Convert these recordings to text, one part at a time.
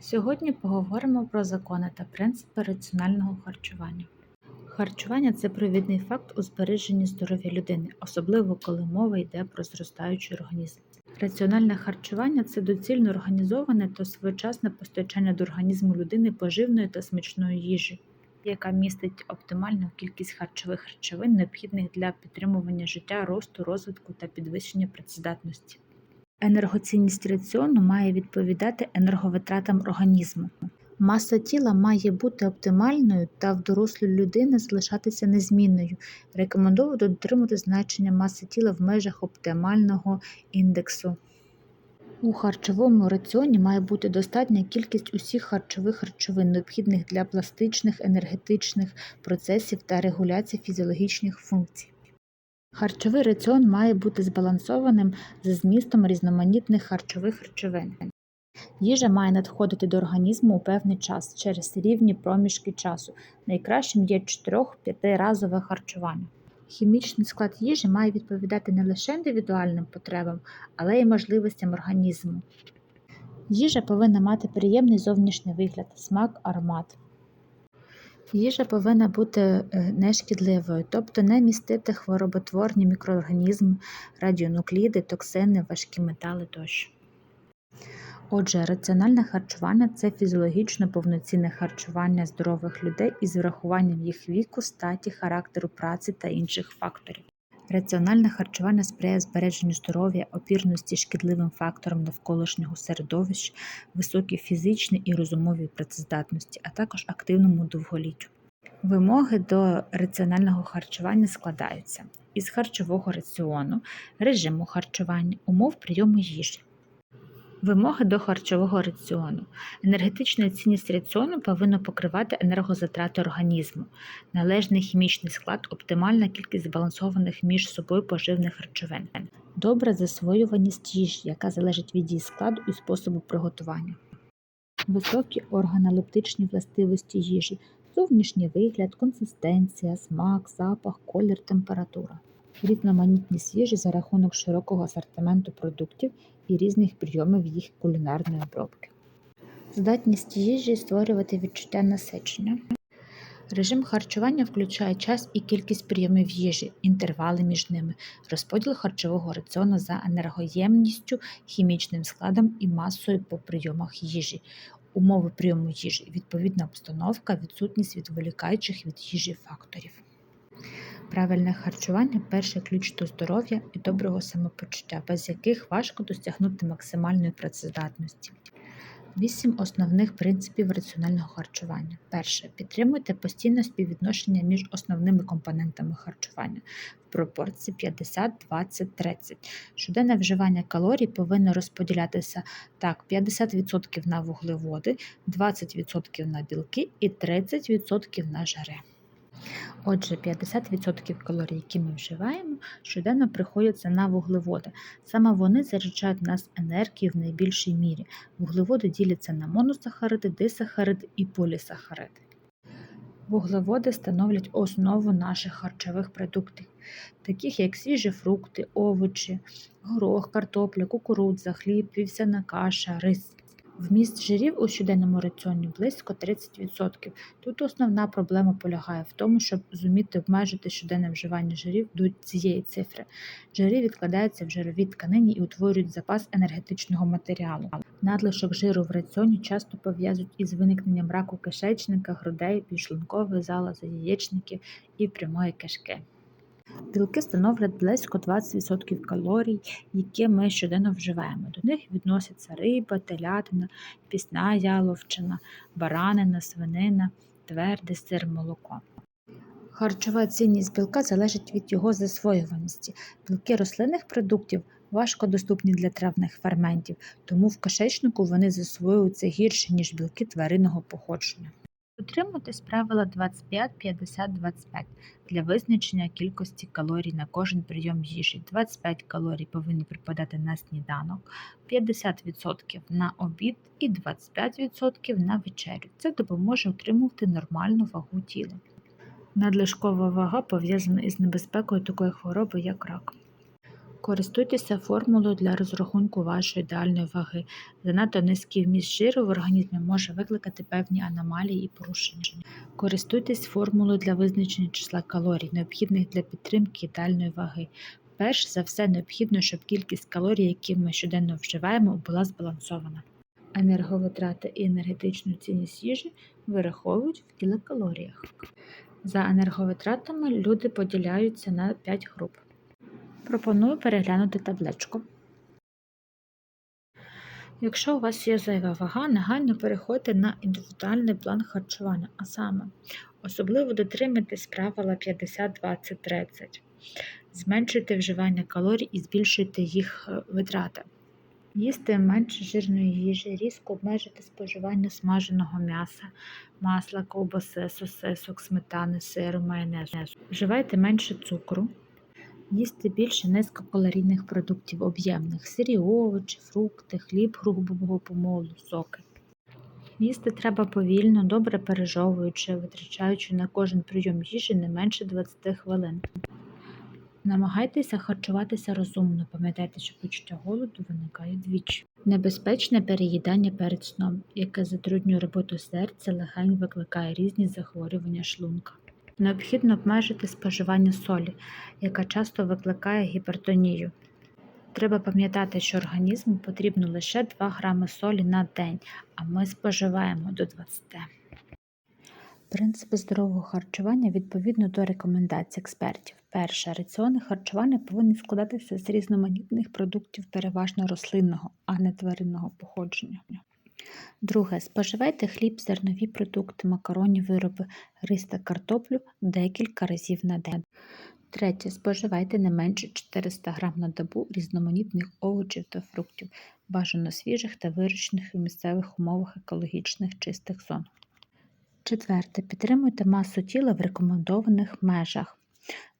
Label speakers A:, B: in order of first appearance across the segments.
A: Сьогодні поговоримо про закони та принципи раціонального харчування. Харчування це провідний факт у збереженні здоров'я людини, особливо коли мова йде про зростаючий організм. Раціональне харчування це доцільно організоване та своєчасне постачання до організму людини поживної та смачної їжі, яка містить оптимальну кількість харчових речовин, необхідних для підтримування життя, росту, розвитку та підвищення працездатності. Енергоцінність раціону має відповідати енерговитратам організму. Маса тіла має бути оптимальною та в дорослої людини залишатися незмінною. Рекомендовано дотримувати значення маси тіла в межах оптимального індексу. У харчовому раціоні має бути достатня кількість усіх харчових речовин, необхідних для пластичних, енергетичних процесів та регуляції фізіологічних функцій. Харчовий раціон має бути збалансованим за змістом різноманітних харчових речовин. Їжа має надходити до організму у певний час через рівні проміжки часу. Найкращим є 4-5 разове харчування. Хімічний склад їжі має відповідати не лише індивідуальним потребам, але й можливостям організму. Їжа повинна мати приємний зовнішній вигляд, смак, аромат. Їжа повинна бути е, нешкідливою, тобто не містити хвороботворні мікроорганізми, радіонукліди, токсини, важкі метали тощо. Отже, раціональне харчування це фізіологічно повноцінне харчування здорових людей із врахуванням їх віку, статі, характеру праці та інших факторів. Раціональне харчування сприяє збереженню здоров'я, опірності шкідливим факторам навколишнього середовища, високій фізичній і розумовій працездатності, а також активному довголіттю. Вимоги до раціонального харчування складаються із харчового раціону, режиму харчування, умов прийому їжі. Вимоги до харчового раціону. Енергетична цінність раціону повинна покривати енергозатрати організму, належний хімічний склад, оптимальна кількість збалансованих між собою поживних речовин, добра засвоюваність їжі, яка залежить від її складу і способу приготування, високі органолептичні властивості їжі, зовнішній вигляд, консистенція, смак, запах, колір, температура. Різноманітність їжі за рахунок широкого асортименту продуктів і різних прийомів їх кулінарної обробки. Здатність їжі створювати відчуття насичення. Режим харчування включає час і кількість прийомів їжі, інтервали між ними, розподіл харчового раціону за енергоємністю, хімічним складом і масою по прийомах їжі, умови прийому їжі, відповідна обстановка, відсутність відволікаючих від їжі факторів. Правильне харчування перший ключ до здоров'я і доброго самопочуття, без яких важко досягнути максимальної працездатності. Вісім основних принципів раціонального харчування. Перше. Підтримуйте постійне співвідношення між основними компонентами харчування в пропорції 50, 20, 30. Щоденне вживання калорій повинно розподілятися так: 50% на вуглеводи, 20% на білки і 30% на жари. Отже, 50% калорій, які ми вживаємо, щоденно приходяться на вуглеводи. Саме вони заряджають нас енергією в найбільшій мірі. Вуглеводи діляться на моносахариди, дисахариди і полісахариди. Вуглеводи становлять основу наших харчових продуктів, таких як свіжі фрукти, овочі, горох, картопля, кукурудза, хліб, вівсяна каша, рис. Вміст жирів у щоденному раціоні близько 30%. Тут основна проблема полягає в тому, щоб зуміти обмежити щоденне вживання жирів до цієї цифри. Жири відкладаються в жировій тканині і утворюють запас енергетичного матеріалу. Надлишок жиру в раціоні часто пов'язують із виникненням раку кишечника, грудей, підшлункової залози, яєчників і прямої кишки. Білки становлять близько 20% калорій, які ми щоденно вживаємо. До них відносяться риба, телятина, пісна яловчина, баранина, свинина, твердий сир, молоко. Харчова цінність білка залежить від його засвоюваності. Білки рослинних продуктів важко доступні для травних ферментів, тому в кишечнику вони засвоюються гірше, ніж білки тваринного походження. Дотримуйтесь правила 25-50-25 для визначення кількості калорій на кожен прийом їжі. 25 калорій повинні припадати на сніданок, 50% на обід і 25% на вечерю. Це допоможе утримувати нормальну вагу тіла. Надлишкова вага пов'язана із небезпекою такої хвороби, як рак. Користуйтеся формулою для розрахунку вашої ідеальної ваги. Занадто низький вміст жиру в організмі може викликати певні аномалії і порушення. Користуйтесь формулою для визначення числа калорій, необхідних для підтримки ідеальної ваги. Перш за все необхідно, щоб кількість калорій, які ми щоденно вживаємо, була збалансована. Енерговитрати і енергетичну цінність їжі вираховують в кілокалоріях. За енерговитратами люди поділяються на 5 груп. Пропоную переглянути табличку. Якщо у вас є зайва вага, негайно переходьте на індивідуальний план харчування, а саме особливо дотримуйтесь правила 50-20-30. Зменшуйте вживання калорій і збільшуйте їх е, витрати. Їсти менше жирної їжі, різко обмежити споживання смаженого м'яса, масла, ковбаси, сосисок, сметани, сиру, майонезу. Вживайте менше цукру. Їсти більше низькокалорійних продуктів об'ємних сирі овочі, фрукти, хліб грубого помолу, соки. Їсти треба повільно, добре пережовуючи, витрачаючи на кожен прийом їжі не менше 20 хвилин. Намагайтеся харчуватися розумно, пам'ятайте, що почуття голоду виникає двічі. Небезпечне переїдання перед сном, яке затруднює роботу серця, легень викликає різні захворювання шлунка. Необхідно обмежити споживання солі, яка часто викликає гіпертонію. Треба пам'ятати, що організму потрібно лише 2 грами солі на день, а ми споживаємо до 20. Принципи здорового харчування відповідно до рекомендацій експертів. Перше, раціони харчування повинні складатися з різноманітних продуктів переважно рослинного, а не тваринного походження. Друге, споживайте хліб, зернові продукти, макаронні вироби, рис та картоплю декілька разів на день. Третє, споживайте не менше 400 г на добу різноманітних овочів та фруктів, бажано свіжих та вирощених у місцевих умовах екологічних чистих зон. Четверте, підтримуйте масу тіла в рекомендованих межах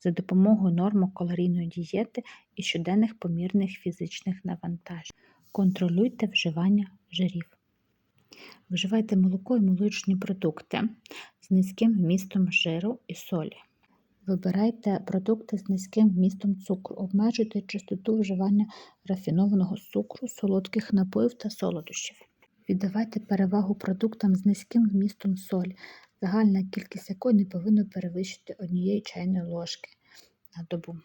A: за допомогою нормокалорійної дієти і щоденних помірних фізичних навантажень. Контролюйте вживання жирів. Вживайте молоко і молочні продукти з низьким вмістом жиру і солі. Вибирайте продукти з низьким вмістом цукру, обмежуйте частоту вживання рафінованого цукру, солодких напоїв та солодощів. Віддавайте перевагу продуктам з низьким вмістом солі, загальна кількість якої не повинна перевищити однієї чайної ложки на добу.